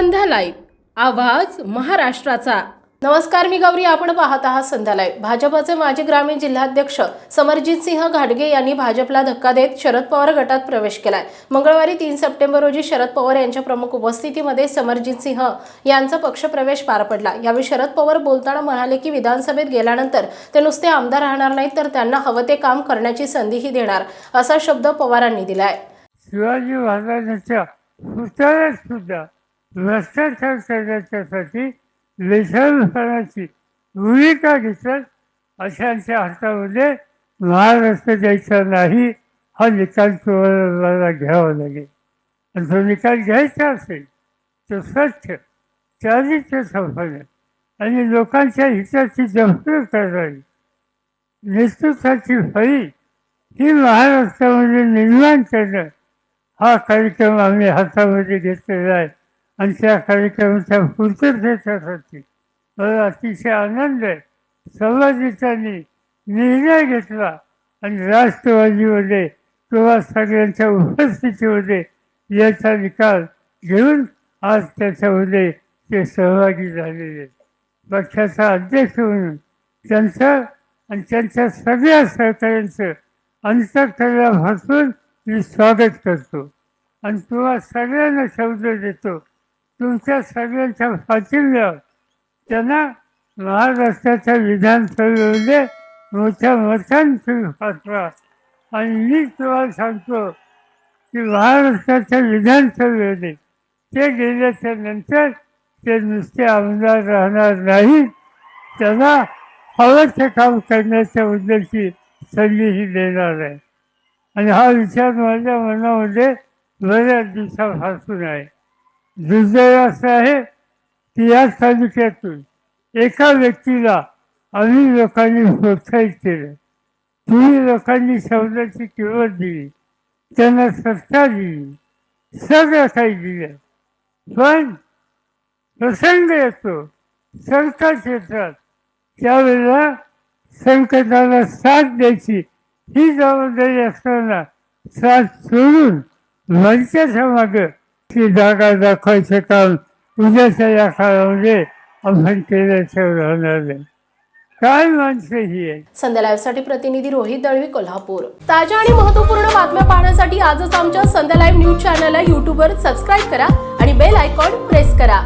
संध्या live. आवाज महाराष्ट्राचा. नमस्कार मी गौरी. आपण पाहत आहात संध्या लाईव्ह. भाजपचे माजी ग्रामीण जिल्हाध्यक्ष समरजित सिंह घाटगे यांनी भाजपला धक्का देत शरद पवार गटात प्रवेश केलाय. मंगळवारी तीन सप्टेंबर रोजी शरद पवार यांच्या प्रमुख उपस्थितीमध्ये समरजित सिंह यांचा पक्षप्रवेश पार पडला. यावेळी शरद पवार बोलताना म्हणाले की विधानसभेत गेल्यानंतर ते नुसते आमदार राहणार नाहीत तर त्यांना हवं ते काम करण्याची संधीही देणार असा शब्द पवारांनी दिलाय. शिवाजी महाराजांच्या सुद्धा भ्रष्टाचार करण्याच्यासाठी लेखनपणाची भूमिका घेतात अशांच्या हातामध्ये महाराष्ट्र द्यायचा नाही हा निकाल तुम्हाला घ्यावा लागेल. आणि जो निकाल घ्यायचा असेल तो स्वच्छ चारित्र्य संपन्न आणि लोकांच्या हिताची जपणूक करणारी नेतृत्वाची फळी ही महाराष्ट्रामध्ये निर्माण करणं हा कार्यक्रम आम्ही हातामध्ये घेतलेला आहे. आणि त्या कार्यक्रमाच्या पूर्ततेसाठी मला अतिशय आनंद आहे. संवादितांनी निर्णय घेतला आणि राष्ट्रवादीमध्ये किंवा सगळ्यांच्या उपस्थितीमध्ये याचा निकाल घेऊन आज त्याच्यामध्ये ते सहभागी झालेले आहेत. पक्षाचा अध्यक्ष म्हणून त्यांचं आणि त्यांच्या सगळ्या सहकाऱ्यांचं अंतकरणापासून मी स्वागत करतो. आणि तुम्हा सगळ्यांना शब्द देतो. तुमच्या सगळ्यांच्या पाठिंब्यावर त्यांना महाराष्ट्राच्या विधानसभेमध्ये मोठ्या मतांची पाठवा. आणि मी तुम्हाला सांगतो की महाराष्ट्राच्या विधानसभेमध्ये ते गेल्याच्यानंतर ते नुसते आमदार राहणार नाही त्यांना हवं ते काम करण्याच्या उद्देशी संधीही देणार आहे. आणि हा विचार माझ्या मनामध्ये बऱ्याच दिवसापासून आहे. दुर्दैव असं आहे की या तालुक्यातून एका व्यक्तीला आम्ही लोकांनी प्रोत्साहित केलं. तुम्ही लोकांनी शब्दाची किंमत दिली. त्यांना सत्ता दिली. सगळं काही दिलं. पण प्रसंग येतो. संकट क्षेत्रात त्यावेळेला संकटाला साथ द्यायची ही जबाबदारी असताना साथ सोडून वरच्याच्या मागं ती जागा दाखवायचं काम उद्याच्या या काळामध्ये आपण केल्याशिवाय राहणार नाही. काय माणसं ही आहे संध्या लाईव्हसाठी प्रतिनिधी रोहित दळवी कोल्हापूर. ताज्या आणि महत्त्वपूर्ण बातम्या पाहण्यासाठी आजच आमच्या संध्या लाईव्ह न्यूज चॅनलला यूट्यूबवर सबस्क्राईब करा आणि बेल आयकॉन प्रेस करा.